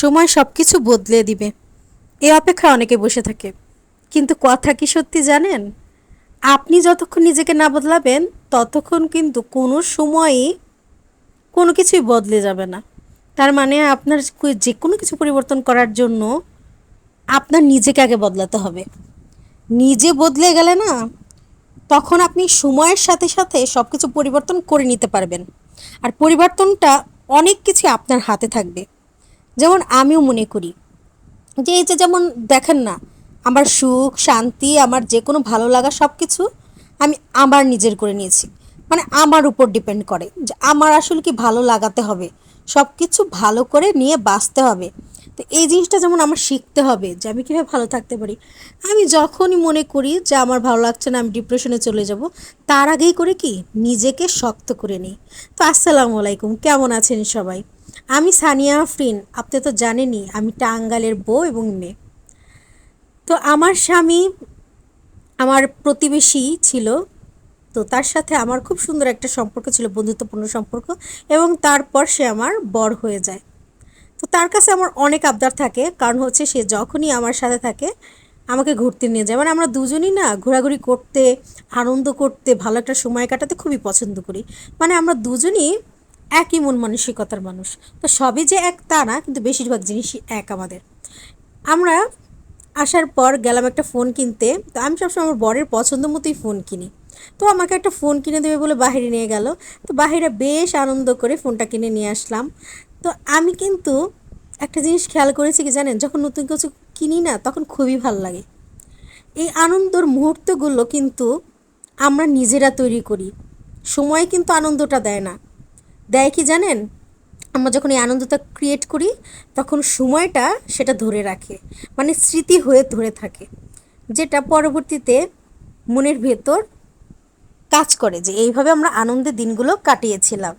সময় সব কিছু বদলে দিবে। এ অপেক্ষায় অনেকে বসে থাকে। কিন্তু কথা কি সত্যি জানেন? আপনি যতক্ষণ নিজেকে না বদলাবেন, ততক্ষণ কিন্তু কোনো সময়ই কোনো কিছুই বদলে যাবে না। তার মানে আপনার যে কোনো কিছু পরিবর্তন করার জন্য আপনার নিজেকে আগে বদলাতে হবে। নিজে বদলে গেলে না, তখন আপনি সময়ের সাথে সাথে সব কিছু পরিবর্তন করে নিতে পারবেন। আর পরিবর্তনটা অনেক কিছু আপনার হাতে থাকবে। যেমন আমিও মনে করি যে এই যে যেমন দেখেন না, আমার সুখ, শান্তি, আমার যে কোনো ভালো লাগা সব কিছু আমি আমার নিজের করে নিয়েছি। মানে আমার উপর ডিপেন্ড করে যে আমার আসলে কি ভালো লাগাতে হবে সব কিছু ভালো করে নিয়ে বাঁচতে হবে। তো এই জিনিসটা যেমন আমার শিখতে হবে যে আমি কীভাবে ভালো থাকতে পারি। আমি যখনই মনে করি যে আমার ভালো লাগছে না, আমি ডিপ্রেশনে চলে যাব, তার আগেই করে কি? নিজেকে শক্ত করে নিই। তো আসসালামু আলাইকুম, কেমন আছেন সবাই? আমি সানিয়া আফরিন, আপনি তো জানেনই, আমি টাঙ্গালের বউ এবং মেয়ে। তো আমার স্বামী, আমার প্রতিবেশী ছিল, তো তার সাথে আমার খুব সুন্দর একটা সম্পর্ক ছিল, বন্ধুত্বপূর্ণ সম্পর্ক, এবং তারপর সে আমার বর হয়ে যায়। তো তার কাছে আমার অনেক আবদার থাকে, কারণ হচ্ছে সে যখনই আমার সাথে থাকে, আমাকে ঘুরতে নিয়ে যায়। মানে আমরা দুজনই না, ঘোরাঘুরি করতে, আনন্দ করতে, ভালো একটা সময় কাটাতে খুবই পছন্দ করি। মানে আমরা দুজনই একই মন মানসিকতার মানুষ। তো সবই যে এক তা না, কিন্তু বেশিরভাগ জিনিসই এক আমাদের। আমরা আসার পর গেলাম একটা ফোন কিনতে। তো আমি সবসময় আমার বরের পছন্দ মতোই ফোন কিনি। তো আমাকে একটা ফোন কিনে দেবে বলে বাহিরে নিয়ে গেল। তো বাহিরে বেশ আনন্দ করে ফোনটা কিনে নিয়ে আসলাম। তো আমি কিন্তু একটা জিনিস খেয়াল করেছি কি জানেন, যখন নতুন কিছু কিনি না, তখন খুবই ভালো লাগে। এই আনন্দর মুহূর্তগুলো কিন্তু আমরা নিজেরা তৈরি করি। সময় কিন্তু আনন্দটা দেয় না। দেয় কি জানেন? আমরা যখন এই আনন্দটা ক্রিয়েট করি, তখন সময়টা সেটা ধরে রাখে। মানে স্মৃতি হয়ে ধরে থাকে। যেটা পরবর্তীতে মনের ভেতর কাজ করে যে, এইভাবে আমরা আনন্দের দিনগুলো কাটিয়েছিলাম।